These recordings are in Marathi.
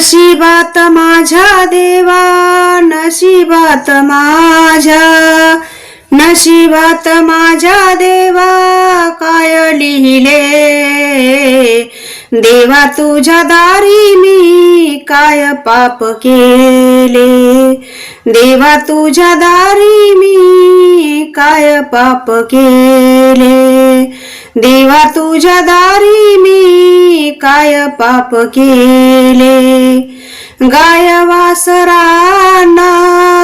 नशिबात माझ्या देवा नशिबात माझ्या नशिबात माझ्या देवा काय लिहिले? देवा तुझ्या दारी मी काय पाप केले? देवा तुझ्या दारी मी काय पाप केले? देवा तुझ्या दारी मी काय पाप केले? गाय वासरांना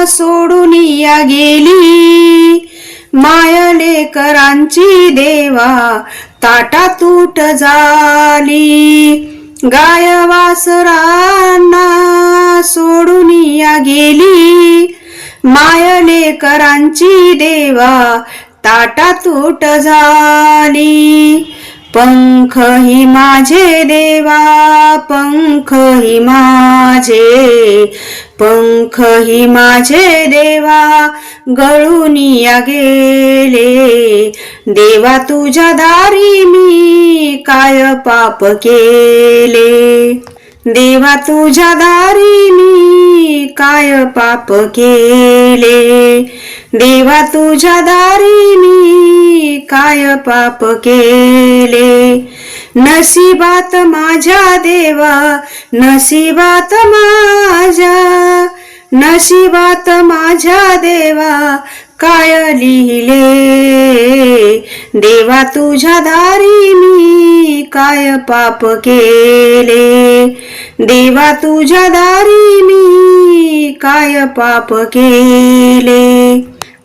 सोडून या गेली. मायलेकरांची देवा ताटा तूट झाली. गाय वासरांना सोडून या गेली. मायलेकरांची देवा ताटा तूट झाली. पंख ही माझे देवा पंख ही माझे. पंख ही माझे देवा गळून या गेले. देवा तुझ्या दारी मी काय पाप केले? देवा तुझ्या दारी मी काय पाप केले? देवा तुझ्या दारी मी काय पाप केले? नशिबात माझ्या देवा नशिबात माझ्या नशिबात माझ्या देवा काय लिहिले? देवा तुझ्या दारी मी काय पाप केले? देवा तुझ्या दारी मी काय पाप केले?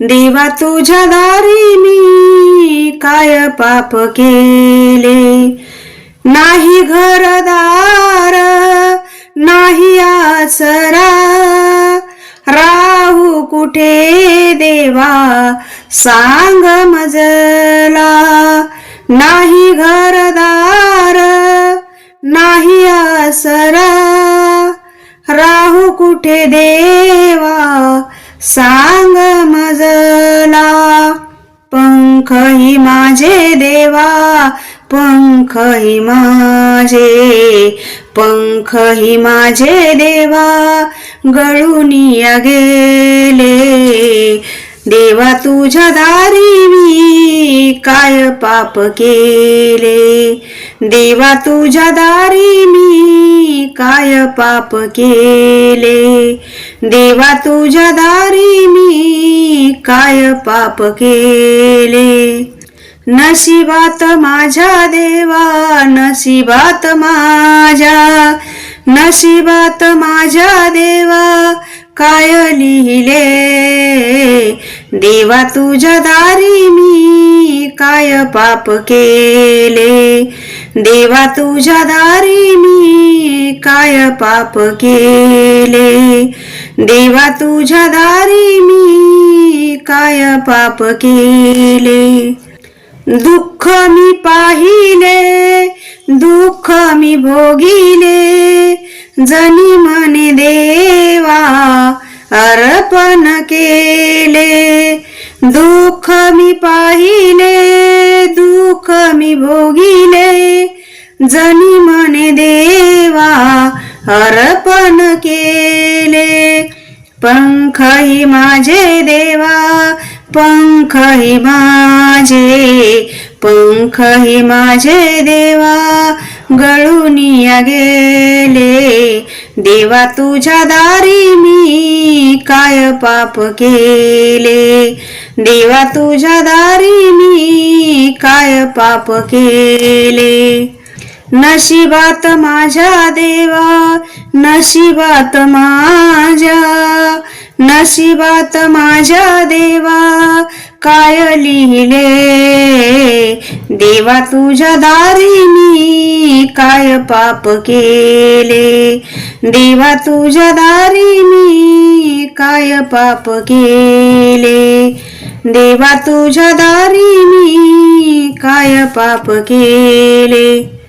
देवा तुझ्या दारी मी काय पाप केले? नाही घरदार नाही आसरा राहू कुठे देवा? सांग मजला नाही घरदार नाही आसरा. राहू कुठे देवा सांग मजला. पंख ही माझे देवा पंख ही माझे. पंख ही माझे देवा गळून या गेले. देवा तुझ्या दारी मी काय पाप केले? देवा तुझ्या दारी मी काय पाप केले? देवा तुझ्या दारी मी काय पाप केले? नशिबात माझ्या देवा नशिबात माझ्या नशिबात माझ्या देवा काय लिहिले? देवा तुझ्या दारी मी काय पाप केले? देवा तुझ्या दारी मी काय पाप केले? देवा तुझ्या दारी मी काय पाप केले? दुःख मी पाहिले दुःख मी भोगिले जनी मने देवा अर्पण केले दुःख मी पाहिले दुःख मी भोगिले. जनी मने देवा अर्पण केले पंख ही माझे देवा पंख ही माझे पंख ही माझे देवा गळून या गेले देवा तुझ्या दारी मी काय पाप केले? देवा तुझ्या दारी मी काय पाप केले? नशिबात माझ्या देवा नशिबात माझ्या नशिबात माझ्या देवा काय लिहिले? देवा तुझ्या दारी मी काय पाप केले? देवा तुझ्या दारी मी काय पाप केले? देवा तुझ्या दारी मी काय पाप केले?